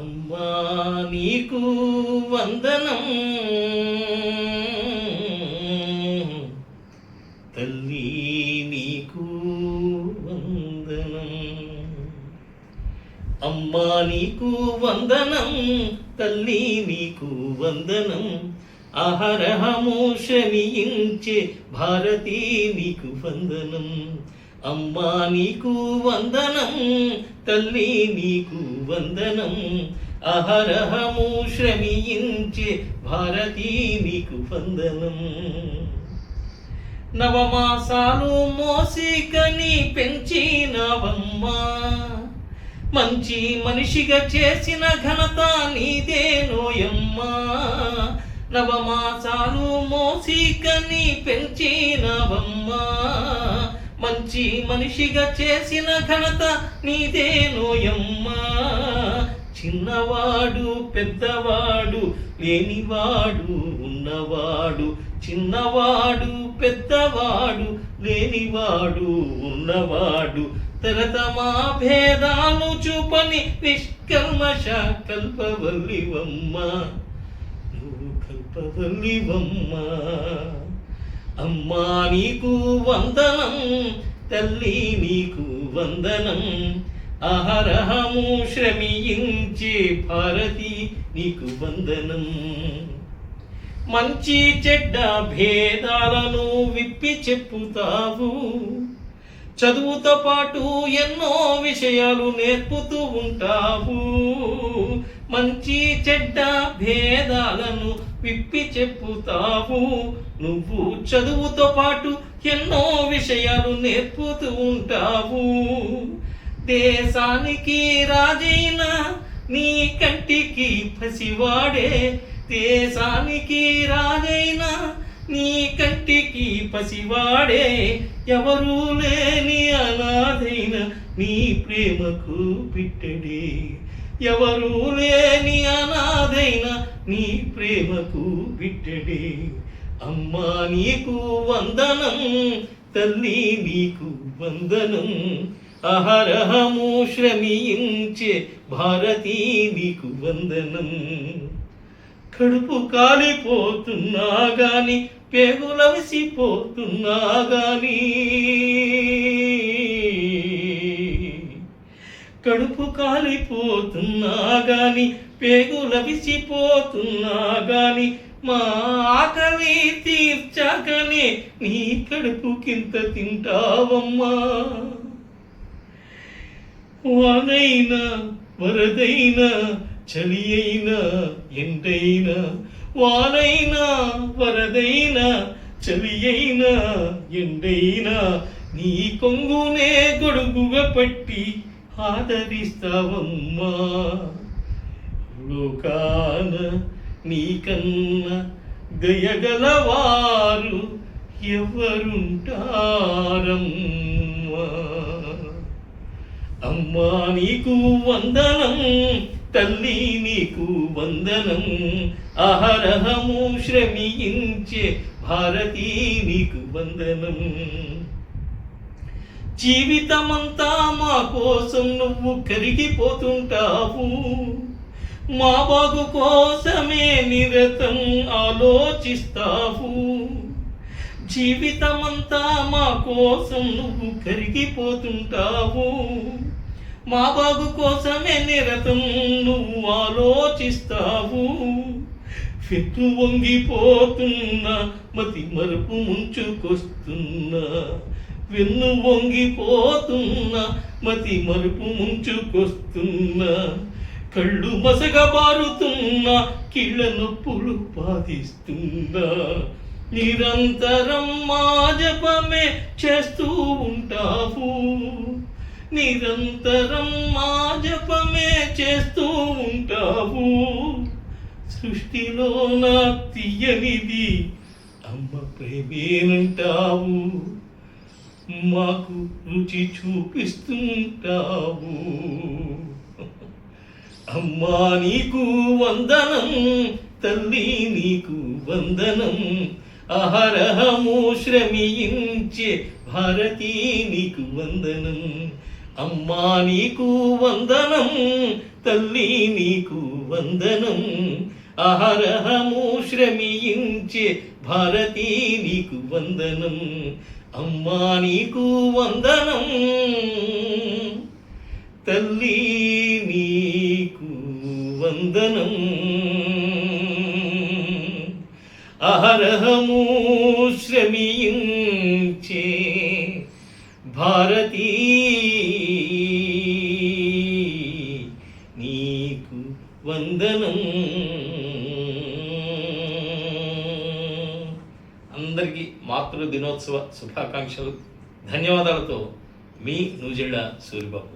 అమ్మా నీకు వందనం. తల్లి నీకు వందనం. అమ్మా నీకు వందనం. తల్లి నీకు వందనం. అహరహమోషమించే భారతీ నీకు వందనం. అమ్మా నీకు వందనం తల్లి నీకు వందనం. అహరహము శ్రమించే భారతీ నీకు వందనం. నవమాసాలు మోసికని పెంచినవమ్మా. మంచి మనిషిగా చేసిన ఘనత నీదేనోయమ్మా. నవమాసాలు మోసికని పెంచినవమ్మా. మంచి మనిషిగా చేసిన ఘనత నీదేనోయమ్మా చిన్నవాడు పెద్దవాడు లేనివాడు ఉన్నవాడు. చిన్నవాడు పెద్దవాడు లేనివాడు ఉన్నవాడు. తరతమా భేదాలు చూపని నిష్కల్మష కల్పవల్లివమ్మ నువ్వు కల్పవల్లివమ్మ. అమ్మా నీకు వందనం తల్లి నీకు వందనం. అహరహము శ్రమించే భారతి నీకు వందనం. మంచి చెడ్డ భేదాలను విప్పి చెప్పుతావు. చదువుతో పాటు ఎన్నో విషయాలు నేర్పుతూ ఉంటావు. మంచి చెడ్డ భేదాలను విప్పి చెప్పుతావు. నువ్వు చదువుతో పాటు ఎన్నో విషయాలు నేర్పుతూ ఉంటావు. దేశానికి రాజైన నీ కంటికి పసివాడే. దేశానికి రాజైన నీ కంటికి పసివాడే ఎవరూ లేని అనాథైన నీ ప్రేమకు పిట్టడే. ఎవరూ లేని అనాథైన నీ ప్రేమకు బిడ్డడే అమ్మా నీకు వందనం తల్లి నీకు వందనం. అహరహము శ్రమించే భారతీ నీకు వందనం. కడుపు కాలిపోతున్నా గాని పెగులవిసిపోతున్నా గాని కడుపు కాలిపోతున్నా గాని పెగులవిసిపోతున్నా గాని మా ఆకలి తీర్చకనే నీ కడుపు కింత తింటావమ్మా. వానైనా వరదైనా చలి అయినా ఎండైనా వానైనా వరదైనా చలి అయినా ఎండైనా నీ కొంగునే గొడుగుగా పట్టి ఆదరిస్తావమ్మా. లోకాన నీకన్నా దయగలవారు ఎవరుంటారమ్మా? అమ్మా నీకు వందనం తల్లి నీకు వందనం. అహరహము శ్రమించే భారతీ నీకు వందనం. జీవితమంతా మా కోసం నువ్వు కరిగిపోతుంటావు. మా బాగు కోసమే నిరతం ఆలోచిస్తావు. జీవితమంతా మా కోసం నువ్వు కరిగిపోతుంటావు. మా బాబు కోసమే నిరతం నువ్వు ఆలోచిస్తావు. ఫిట్టు వంగిపోతున్నా మతి మరుపు ముంచుకొస్తున్నా వెన్ను వంగిపోతున్నా మతి మరుపు ముంచుకొస్తున్నా కళ్ళు మసగబారుతున్నా కీళ్ళ నొప్పులు బాధిస్తున్నా నిరంతరం మా జపమే చేస్తూ ఉంటావు. నిరంతరం మా జపమే చేస్తూ ఉంటావు. సృష్టిలో నా తీయనిది అమ్మ ప్రేమేనంటావు. మాకు రుచి చూపిస్తుంటావు. అమ్మా నీకు వందనం తల్లి నీకు వందనం. అహరహము శ్రమించే భారతీ నీకు వందనం. అమ్మా నీకు వందనం తల్లి నీకు వందనం. అహరహము శ్రమించే భారతీ నీకు వందనం. అమ్మా నీకు వందనం తల్లి నీకు వందనం. అహరహము వందనం. అందరికీ మాతృ దినోత్సవ శుభాకాంక్షలు. ధన్యవాదాలతో మీ నూజిళ్ళ సూరిబాబు.